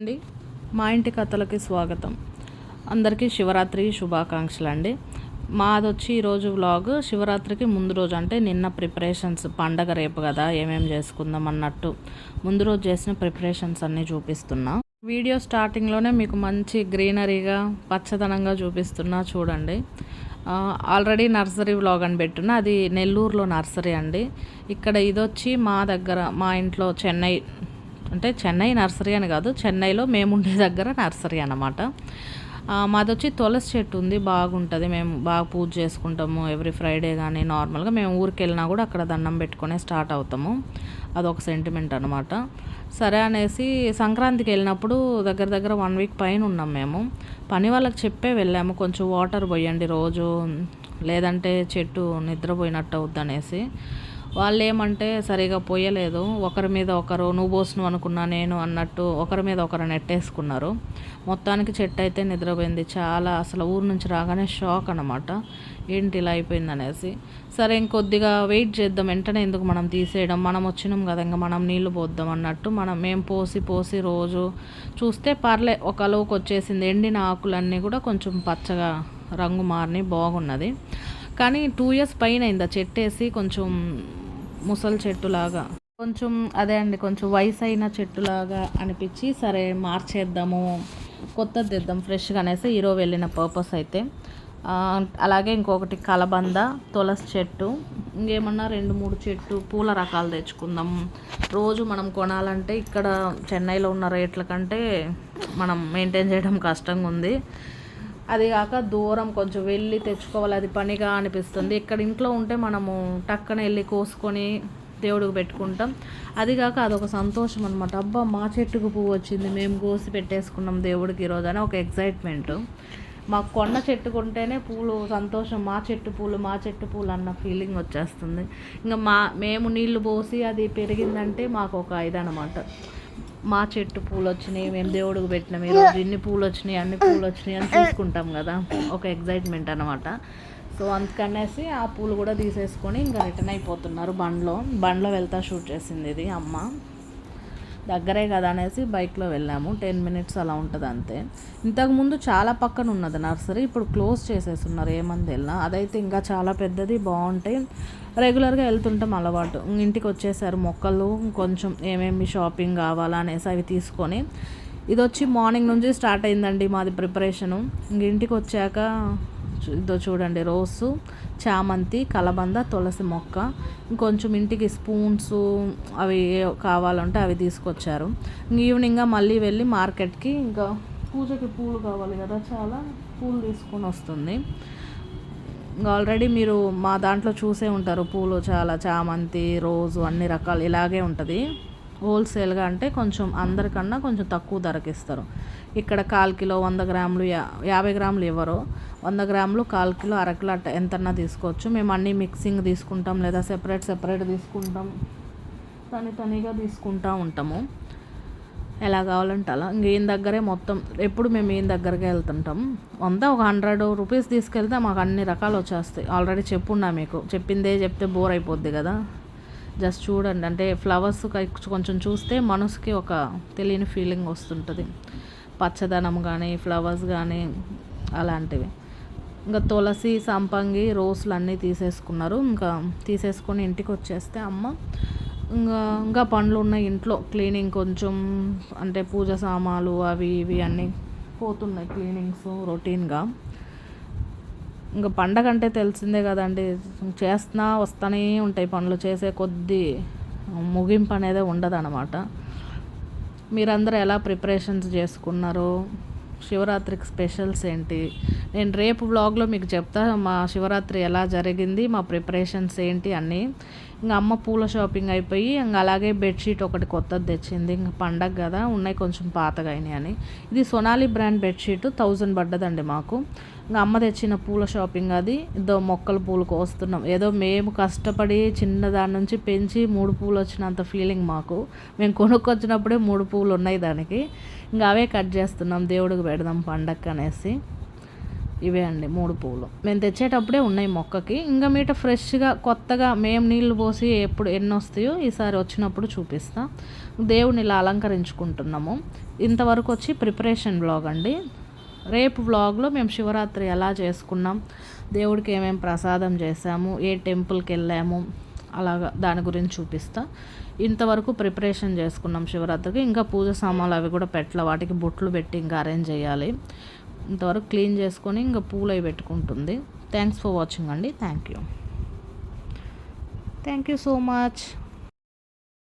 అండి. మా ఇంటి కథలకి స్వాగతం. అందరికీ శివరాత్రి శుభాకాంక్షలు అండి. మాది వచ్చి ఈరోజు వ్లాగ్ శివరాత్రికి ముందు రోజు అంటే నిన్న ప్రిపరేషన్స్ పండగ రేపు కదా ఏమేమి చేసుకుందాం అన్నట్టు ముందు రోజు చేసిన ప్రిపరేషన్స్ అన్నీ చూపిస్తున్నా. వీడియో స్టార్టింగ్లోనే మీకు మంచి గ్రీనరీగా పచ్చదనంగా చూపిస్తున్నా చూడండి. ఆల్రెడీ నర్సరీ వ్లాగ్ అని పెట్టిన అది నెల్లూరులో నర్సరీ అండి. ఇక్కడ ఇది వచ్చి మా దగ్గర మా ఇంట్లో చెన్నై అంటే చెన్నై నర్సరీ అని కాదు చెన్నైలో మేము ఉండే దగ్గర నర్సరీ అన్నమాట. మాది వచ్చి తులసి చెట్టు ఉంది బాగుంటుంది. మేము బాగా పూజ చేసుకుంటాము ఎవ్రీ ఫ్రైడే కానీ నార్మల్గా మేము ఊరికి వెళ్ళినా కూడా అక్కడ దండం పెట్టుకునే స్టార్ట్ అవుతాము. అదొక సెంటిమెంట్ అనమాట సరే అనేసి సంక్రాంతికి వెళ్ళినప్పుడు దగ్గర దగ్గర వన్ వీక్ పైన ఉన్నాం మేము. పని వాళ్ళకి చెప్పే వెళ్ళాము కొంచెం వాటర్ పోయండి రోజు లేదంటే చెట్టు నిద్రపోయినట్టు అవుద్ది అనేసి. వాళ్ళు ఏమంటే సరిగా పోయలేదు. ఒకరి మీద ఒకరు నువ్వు పోసును అనుకున్నా నేను అన్నట్టు ఒకరి మీద ఒకరు నెట్టేసుకున్నారు. మొత్తానికి చెట్టు అయితే నిద్రపోయింది. చాలా అసలు ఊరు నుంచి రాగానే షాక్ అనమాట ఏంటి ఇలా అయిపోయింది అనేసి. సరే ఇంకొద్దిగా వెయిట్ చేద్దాం. వెంటనే ఎందుకు మనం తీసేయడం? మనం వచ్చినాం కదా ఇంకా మనం నీళ్ళు పోద్దాం అన్నట్టు మనం మేము పోసి పోసి రోజు చూస్తే పర్లే ఒకలోకి వచ్చేసింది. ఎండిన ఆకులన్నీ కూడా కొంచెం పచ్చగా రంగు మారిని బాగున్నది. కానీ టూ ఇయర్స్ పైన అయింది చెట్టేసి కొంచెం ముసలి చెట్టులాగా. కొంచెం అదే అండి కొంచెం వయసు అయిన చెట్టులాగా అనిపించి సరే మార్చేద్దాము కొత్తది తెద్దాం ఫ్రెష్గా అనేసి ఈరోజు వెళ్ళిన పర్పస్ అయితే. అలాగే ఇంకొకటి కలబంద తులసి చెట్టు ఇంకేమన్నా రెండు మూడు చెట్టు పూల రకాలు తెచ్చుకుందాం. రోజు మనం కొనాలంటే ఇక్కడ చెన్నైలో ఉన్న రేట్ల కంటే మనం మెయింటైన్ చేయడం కష్టంగా ఉంది అది కాక దూరం కొంచెం వెళ్ళి తెచ్చుకోవాలి అది పనిగా అనిపిస్తుంది. ఇక్కడ ఇంట్లో ఉంటే మనము టక్కన వెళ్ళి కోసుకొని దేవుడికి పెట్టుకుంటాం. అది కాక అదొక సంతోషం అనమాట అబ్బా మా చెట్టుకు పువ్వు వచ్చింది మేము కోసి పెట్టేసుకున్నాం దేవుడికి ఈరోజు అని ఒక ఎగ్జైట్మెంట్ మాకు కొన్న చెట్టుకుంటేనే పూలు సంతోషం. మా చెట్టు పూలు మా చెట్టు పూలు అన్న ఫీలింగ్ వచ్చేస్తుంది. ఇంకా మా మేము నీళ్ళు పోసి అది పెరిగిందంటే మాకు ఒక ఇదనమాట మా చెట్టు పూలు వచ్చినాయి మేము దేవుడికి పెట్టినాం ఈరోజు. ఇన్ని పూలు వచ్చినాయి అన్ని పూలు వచ్చినాయి అని చూసుకుంటాం కదా. ఒక ఎగ్జైట్మెంట్ అనమాట సో అందుకనేసి ఆ పూలు కూడా తీసేసుకొని ఇంకా రిటర్న్ అయిపోతున్నారు బండ్లో. బండ్లో వెళ్తా షూట్ చేసింది ఇది అమ్మ. దగ్గరే కదా అనేసి బైక్లో వెళ్ళాము. టెన్ మినిట్స్ అలా ఉంటుంది అంతే. ఇంతకుముందు చాలా పక్కన ఉన్నది నర్సరీ ఇప్పుడు క్లోజ్ చేసేస్తున్నారు. ఏమంది వెళ్ళినా అదైతే ఇంకా చాలా పెద్దది బాగుంటాయి రెగ్యులర్గా వెళ్తుంటాం అలవాటు. ఇంటికి వచ్చేసారు మొక్కలు కొంచెం ఏమేమి షాపింగ్ కావాలా అనేసి అవి తీసుకొని ఇది వచ్చి మార్నింగ్ నుంచి స్టార్ట్ అయిందండి మాది ప్రిపరేషను. ఇంక ఇంటికి వచ్చాక ఇదో చూడండి రోసు చామంతి కలబంద తులసి మొక్క. ఇంకొంచెం ఇంటికి స్పూన్స్ అవి కావాలంటే అవి తీసుకొచ్చారు. ఇంక ఈవినింగ్గా మళ్ళీ వెళ్ళి మార్కెట్కి ఇంకా పూజకి పూలు కావాలి కదా చాలా పూలు తీసుకొని వస్తుంది. ఆల్రెడీ మీరు మా దాంట్లో చూసే ఉంటారు పూలు చాలా చామంతి రోజు అన్ని రకాలు ఇలాగే ఉంటుంది. హోల్సేల్గా అంటే కొంచెం అందరికన్నా కొంచెం తక్కువ ధరకి ఇస్తారు. ఇక్కడ కాల్ కిలో వంద గ్రాములు యా యాభై గ్రాములు ఇవ్వరు. వంద గ్రాములు కాల్ కిలో అరకిలో అట్ట ఎంతన్నా తీసుకోవచ్చు. మేము అన్నీ మిక్సింగ్ తీసుకుంటాం లేదా సెపరేట్ సెపరేట్ తీసుకుంటాం. తని తనిగా తీసుకుంటా ఉంటాము. ఎలా కావాలంటే అలా. ఇంక ఈయన దగ్గరే మొత్తం ఎప్పుడు మేము ఈయన దగ్గరకే వెళ్తుంటాం. వంద ఒక హండ్రెడ్ రూపీస్ తీసుకెళ్తే మాకు అన్ని రకాలు వచ్చేస్తాయి. ఆల్రెడీ చెప్పున్నా మీకు. చెప్పిందే చెప్తే బోర్ అయిపోద్ది కదా. జస్ట్ చూడండి. అంటే ఫ్లవర్స్ కొంచెం చూస్తే మనసుకి ఒక తెలియని ఫీలింగ్ వస్తుంటుంది. పచ్చదనం కానీ ఫ్లవర్స్ కానీ అలాంటివి. ఇంకా తులసి సంపంగి రోసులు అన్నీ తీసేసుకున్నారు. ఇంకా తీసేసుకొని ఇంటికి వచ్చేస్తే అమ్మ ఇంకా ఇంకా పండ్లు ఉన్నాయి ఇంట్లో. క్లీనింగ్ కొంచెం అంటే పూజ సామాన్లు అవి ఇవి అన్నీ పోతున్నాయి. క్లీనింగ్స్ రొటీన్గా ఇంకా పండగ అంటే తెలిసిందే కదండి. చేస్తున్నా వస్తూనే ఉంటాయి పనులు చేసే కొద్దీ ముగింపు అనేది ఉండదు అనమాట మీరందరూ ఎలా ప్రిపరేషన్స్ చేసుకున్నారు? శివరాత్రికి స్పెషల్స్ ఏంటి? నేను రేపు వ్లాగ్లో మీకు చెప్తా మా శివరాత్రి ఎలా జరిగింది మా ప్రిపరేషన్స్ ఏంటి అన్నీ. ఇంకా అమ్మ పూల షాపింగ్ అయిపోయి ఇంకా అలాగే బెడ్షీట్ ఒకటి కొత్తది తెచ్చింది. ఇంకా పండగ కదా ఉన్నాయి కొంచెం పాతగా అయినాయి అని. ఇది సొనాలి బ్రాండ్ బెడ్షీట్ థౌజండ్ పడ్డదండి మాకు. ఇంకా అమ్మ తెచ్చిన పూల షాపింగ్ అది. ఇదో మొక్కలు పూలు కోస్తున్నాం. ఏదో మేము కష్టపడి చిన్న దాని నుంచి పెంచి మూడు పూలు వచ్చినంత ఫీలింగ్ మాకు. మేము కొనుక్కొచ్చినప్పుడే మూడు పూలు ఉన్నాయి దానికి. ఇంకా అవే కట్ చేస్తున్నాం. దేవుడికి పెడదాం పండగ అనేసి ఇవే అండి మూడు పువ్వులు మేము తెచ్చేటప్పుడే ఉన్నాయి మొక్కకి. ఇంకా మీట ఫ్రెష్గా కొత్తగా మేము నీళ్ళు పోసి ఎప్పుడు ఎన్ని వస్తాయో ఈసారి వచ్చినప్పుడు చూపిస్తా. దేవుని ఇలా అలంకరించుకుంటున్నాము. ఇంతవరకు వచ్చి ప్రిపరేషన్ బ్లాగ్ అండి. రేపు వ్లాగ్లో మేము శివరాత్రి ఎలా చేసుకున్నాం దేవుడికి ఏమేమి ప్రసాదం చేసాము ఏ టెంపుల్కి వెళ్ళాము అలాగా దాని గురించి చూపిస్తా. ఇంతవరకు ప్రిపరేషన్ చేసుకున్నాం శివరాత్రికి. ఇంకా పూజ సామాన్లు అవి కూడా పెట్టలే వాటికి బొట్లు పెట్టి ఇంకా అరేంజ్ చేయాలి. ఇంతవరకు క్లీన్ చేసుకొని ఇంకా పూలై పెట్టుకుంటుంది. థ్యాంక్స్ ఫర్ వాచింగ్ అండి. Thank you thank you so much